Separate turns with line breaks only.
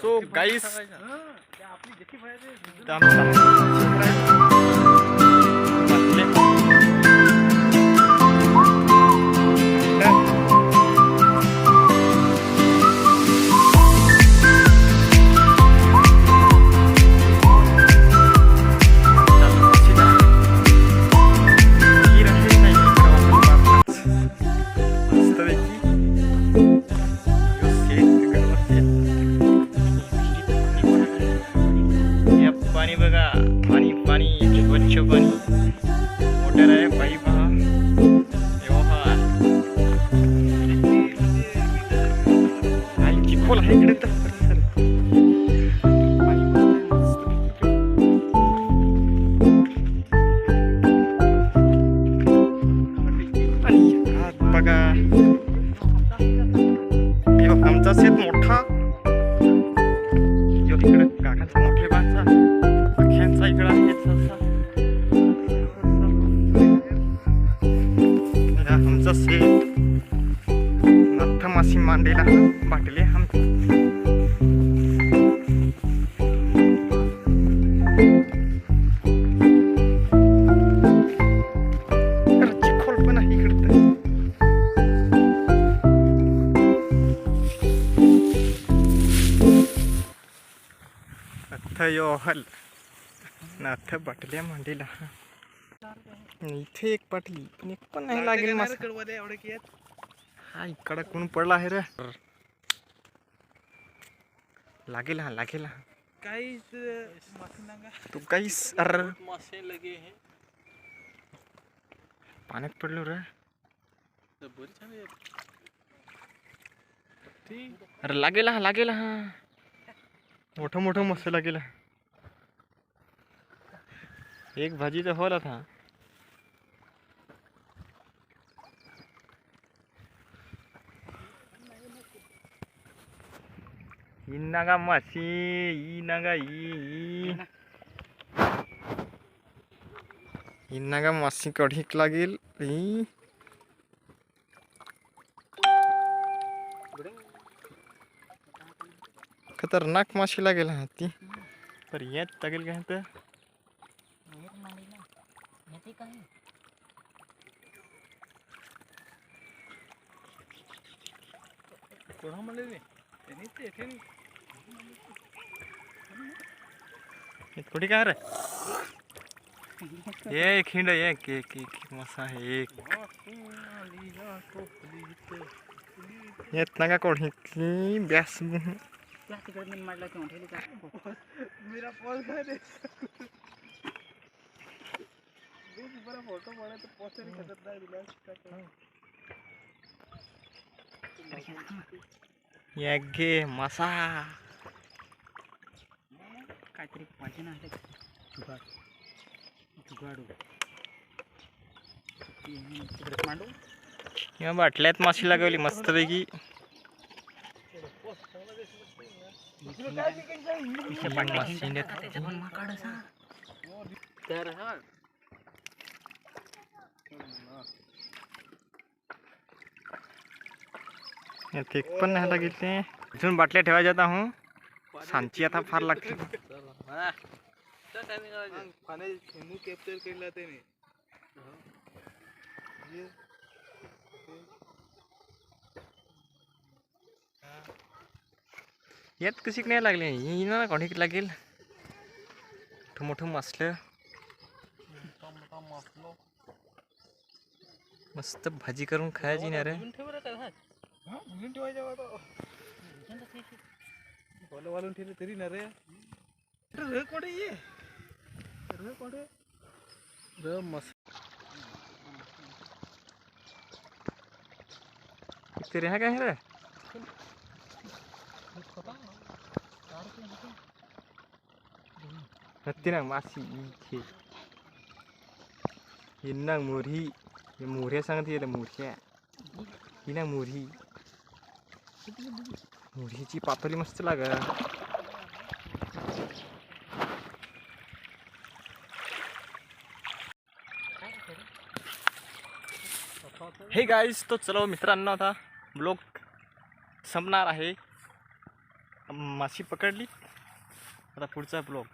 So guys आमचा शेत मोठा यो इकडे काकाचा मोठे बाचा अख्यांचा इकडं आहे तसा. हा आमचा शेत नथ मासी मांडेला बाटले हम हल नाथ बाटल्या मांडीला इथे एक बाटली पण एक पण नाही लागेल हा इकडं कोण पडला आहे रे लागेल हा लागेल हा
काहीच
तू काहीच अर
मासे लगे हे
पाण्यात पडलो रे अरे लागेल हा लागेल हा मोठं मोठं मस्त लागेल हा. एक भाजी तर होला था. इन्नागा मासी इनागा ई मासी कढीक लागेल ई खतरनाक माशी लागेल हा ती पर येत लागेल काय तर
कोणा म्हणले रे त्यांनी
कुठे काय रे? एक हिंड एक एक एक मसा एक. येत ना का कोणी की ब्यास
मेरा पॉल काय रे। बरा फ़ोटो पडा तर पोस्टर खतरनाक नाही दिला
घे मसा।
काहीतरी पाहिजे ना जुगाड। जुगाडू. तिकडे मांडू.
या बाटल्यात माशी लागवली मस्तपैकी माशी
तर हा
ते पण नाही लागेल ते इथून बाटल्या ठेवायच्या आता हूँ। सांची आता फार लागते।
पाण्यात थेंबू कॅप्चर केला त्याने
यात कशी नाही लागले ही ना कोणी लागेल मोठं मोठं मासलं मस्त भाजी करून खायची ना रे
हा वालून ठेवले तरी ना रे र कोडे ये र कोडे र मस्त
ते रे काय रे नक्की ना मासी इथे. इन्ना मोरी हे मोऱ्या सांगते येतं मोऱ्या ही ना मोरी मोरीची पातळी मस्त लाग हे गाईस तो चलो मित्रांनो आता ब्लॉग संपणार आहे. माशी पकडली. आता पुढचा ब्लॉग.